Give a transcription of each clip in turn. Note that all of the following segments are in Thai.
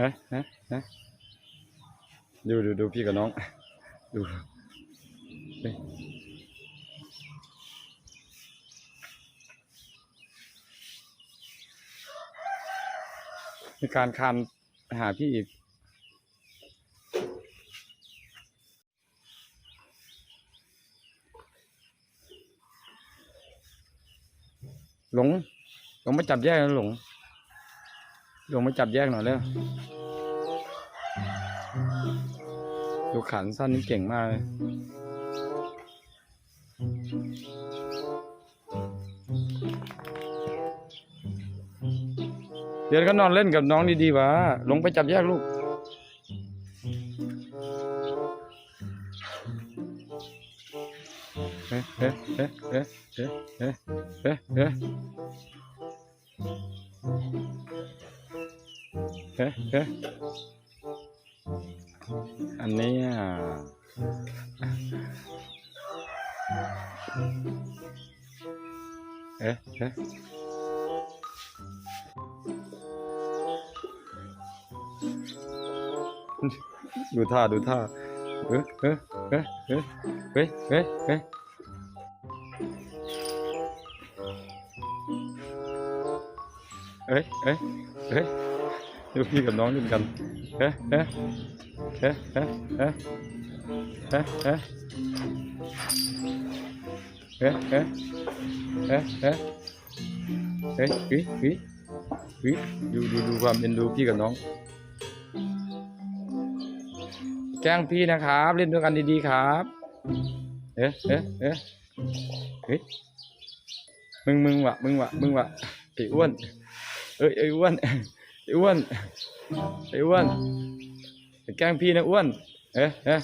ฮะฮะฮะดูดูดูพี่กับน้อง ดูมีการคานหาพี่อีกหลงหลงมาจับแยกนะหลง หลงมาจับแยกหน่อยเร็วดูขันสั้นนี่เก่งมากเลยเดี๋ยวก็นอนเล่นกับน้องดีๆวะลงไปจับแยกลูก เอ๊ะเอ๊ะเอ๊ะเอ๊ะเอ๊ะเอ๊ะเอ๊ะ เอ๊ะเอ๊ะเอ๊ะอันนี้อะเอ๊ะเอ๊ะดูท่าดูท่าเอ๊ะเอ๊ะเอ๊ะเอ๊ะเอ๊ะเอ๊ะเอ๊ะเอ้ยเอ้ย ดูพี่กับน้องเล่นกันเอ๊ะเอ๊ะเอ๊ะเอ๊ะเอ๊ะเอ๊ะเอ๊ะเอ๊ะเอ๊ะเอ๊ะเอ๊ะเอ๊ะวิวิวิดูดูดูความเป็นดูพี่กับน้องแกล้งพี่นะครับ เล่นด้วยกันดีๆครับเอ๊ะเอ๊ะเอ๊ะเฮ้ยมึงมึงวะมึงวะมึงวะไอ้อ้วนเอ้ยไอ้อ้วน ไอ้อ้วนไอ้อ้วนอย่าแกล้งพี่นะอ้วนเอ๊ะเอ๊ะ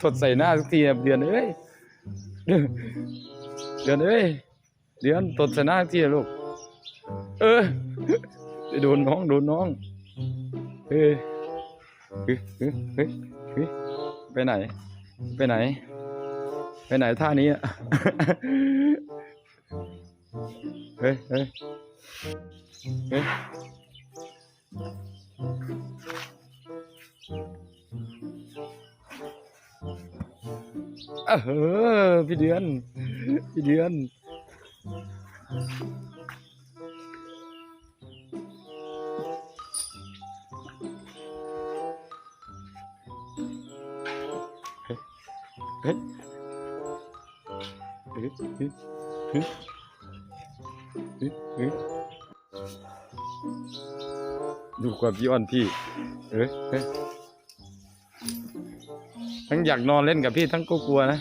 ถดใส่หน้าทุกทีนะเดือนเอ้ยเดือนเอ้ยเดือนถดใส่หน้าทุกทีนะลูกเออโดนน้องโดนน้องเฮ้ยเฮ้ยเฮ้ยเฮ้ยเฮ้ยไปไหน ไปไหน ไปไหนท่านี้อะ เฮ้ยเฮ้ยเฮ้ยเออพี่เดือน พี่เดือน เฮ้ยเฮ้ยเฮ้ย ดูความพี่อ่อนพี่ เอ๊ะเอ๊ะทั้งอยากนอนเล่นกับพี่ทั้งก็กลัวนะ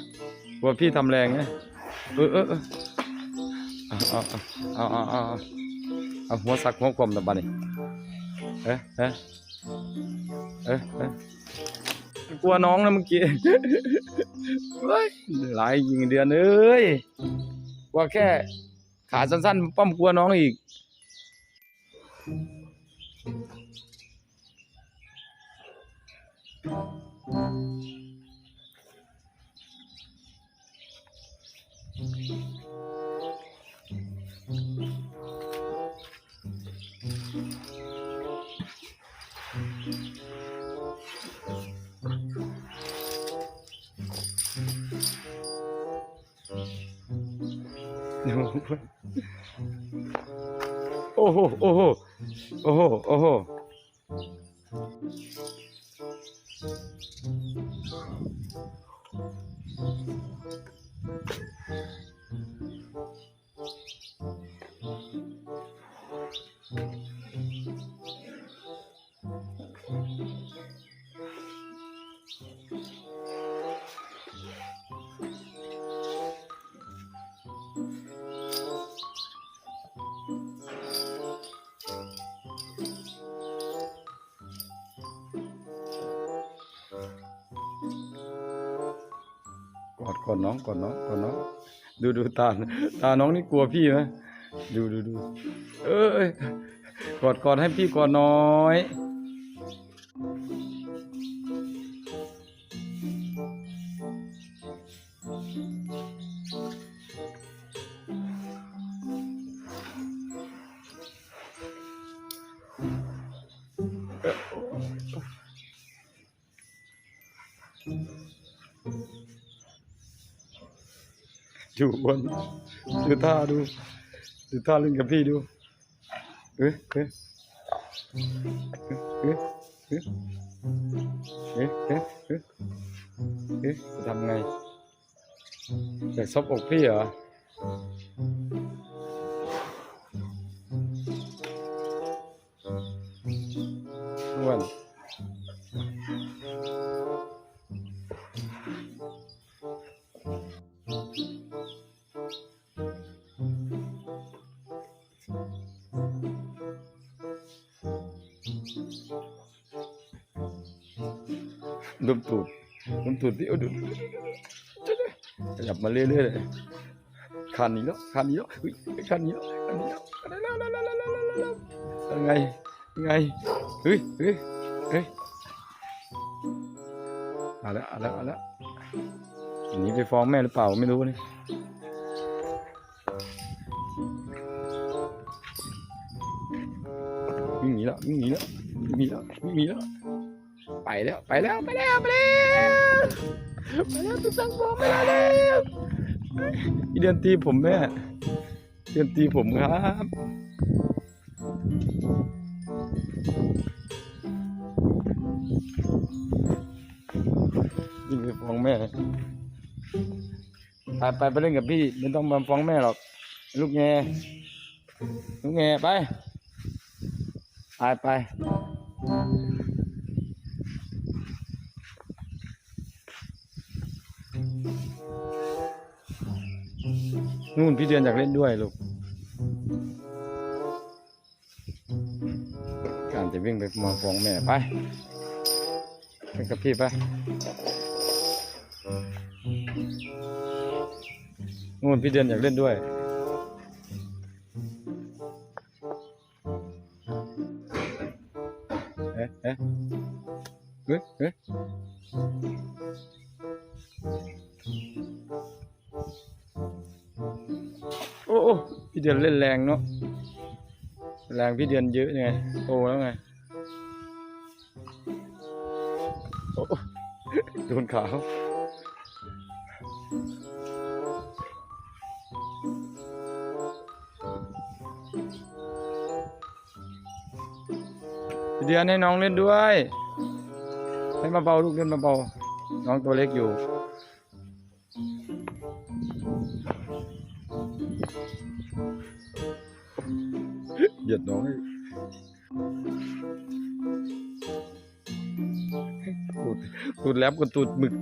กลัวพี่ทำแรงนะ เออเออเออเอาเอาเอาเอาเอาหัวสักหัวความตะบันนี่เอเอ๊ะเอ๊ะเอ๊ะกลัวน้องนะเมื่อกี้เฮ้ยหลายยิงเดือนเอ้ยว่าแค่ ขาสั้นๆป้อมกลัวน้องอีกโ哦吼哦吼哦吼哦吼。哦 อดกอดน้องกอดน้องกอดน้อง ดูดูตาตาน้องนี่กลัวพี่ไหมดูดูดูเอ้ยกอดกอดให้พี่กอดน้อย ดูบนดูท่าดูดูท่าเล่นกับพี่ดูเอ๊ะเอ๊ะเอ๊ะเอ๊ะเอ๊ะเอ๊ะเอ๊ะเอ๊ะจะทำไงอยากซบอกพี่เหรออ้วน ดมตูดดมตูดพี่เอาดูขยับมาเรื่อยๆเลยคันนี้แล้วคันนี้แล้วคันนี้แล้วคันนี้แล้วคันนี้แล้วแล้วแล้วแล้วแล้วแล้วไงไงเฮ้ยเฮ้ยเฮ้ยเอาละเอาละเอาละอันนี้ไปฟ้องแม่หรือเปล่าไม่รู้นี่วิ่งหนีแล้ววิ่งหนีแล้ววิ่งหนีแล้ววิ่งหนีแล้ว ไปแล้วไปแล้วไปแล้วไปแล้วไปแล้วตุ๊กตังฟ้องไม่ได้แล้วอีเดือนตีผมแม่เดือนตีผมครับวิ่งไปฟ้องแม่ไปไปไปเล่นกับพี่ไม่ต้องมาฟ้องแม่หรอก ลูกแงลูกแงไปไปไป นู่นพี่เดือนอยากเล่นด้วยลูกการจะวิ่งไปมาฟ้องแม่ไปไปกับพี่ไปนู่นพี่เดือนอยากเล่นด้วยเอ๊ะเอ๊ะเอ๊ะ ดือนเล่นแรงเนาะแรงพี่เดือนเยอะไงโตแล้วไงโอ้โดนขาเขาพี่เดือนให้น้องเล่นด้วย ให้มาเบาลูกเล่นมาเบาน้องตัวเล็กอยู่ เหยียดน้องตูดตูดแลบกับตูดหมึก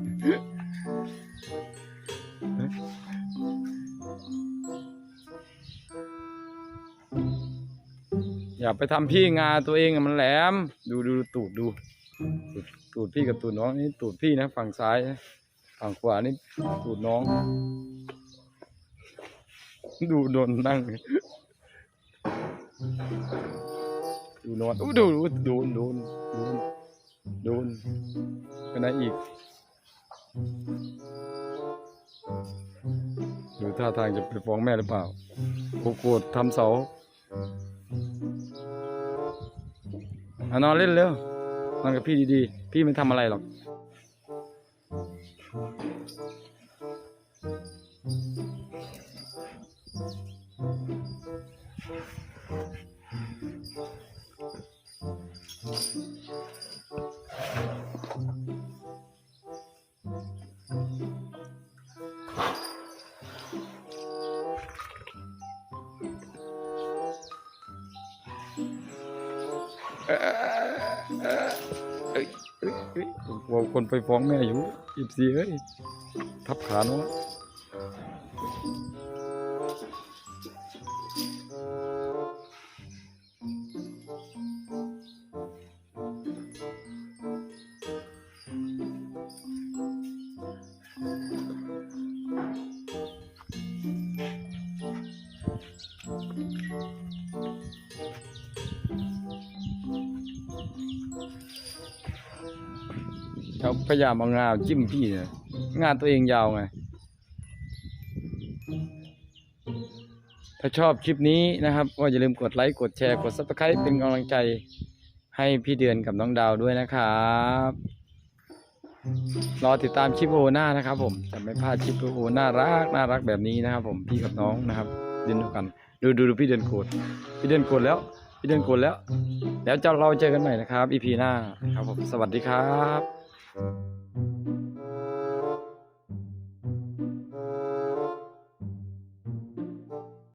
อย่าไปทำพี่งาตัวเองมันแหลม ดูดูตูดดู ตูดพี่กับตูดน้องนี่ตูดพี่นะฝั่งซ้าย ฝั่งขวานี่ตูดน้อง ดูโดนนั่ง ดูนอนอู้ดูดูโดนโดนโดนโดนไปไหนอีกดูท่าทางจะไปฟ้องแม่หรือเปล่าโอ้โกรธทำเสาอนอนเล่นเร็วนอนกับพี่ดีๆ พี่ไม่ทำอะไรหรอก ว่าคนไปฟ้องแม่อยู่อิบสีเฮ้ย ทับขาเนาะ เขาพยายามเอางาจิ้มพี่เนี่ยงาตัวเองยาวไง ถ้าชอบคลิปนี้นะครับ ก็อย่าลืมกดไลค์ กดแชร์ กด subscribe เป็นกำลังใจให้พี่เดือนกับน้องดาวด้วยนะครับ รอติดตามคลิปโอหน้านะครับผมจะไม่พลาดคลิปโอน่ารักน่ารักแบบนี้นะครับ ผมพี่กับน้องนะครับเดินด้วยกัน ดูดูดูพี่เดือนโกรธพี่เดือนโกรธแล้วพี่เดือนโกรธแล้ว แล้วจะเราเจอกันใหม่นะครับ EP หน้านะครับผมสวัสดีครับ Thank you.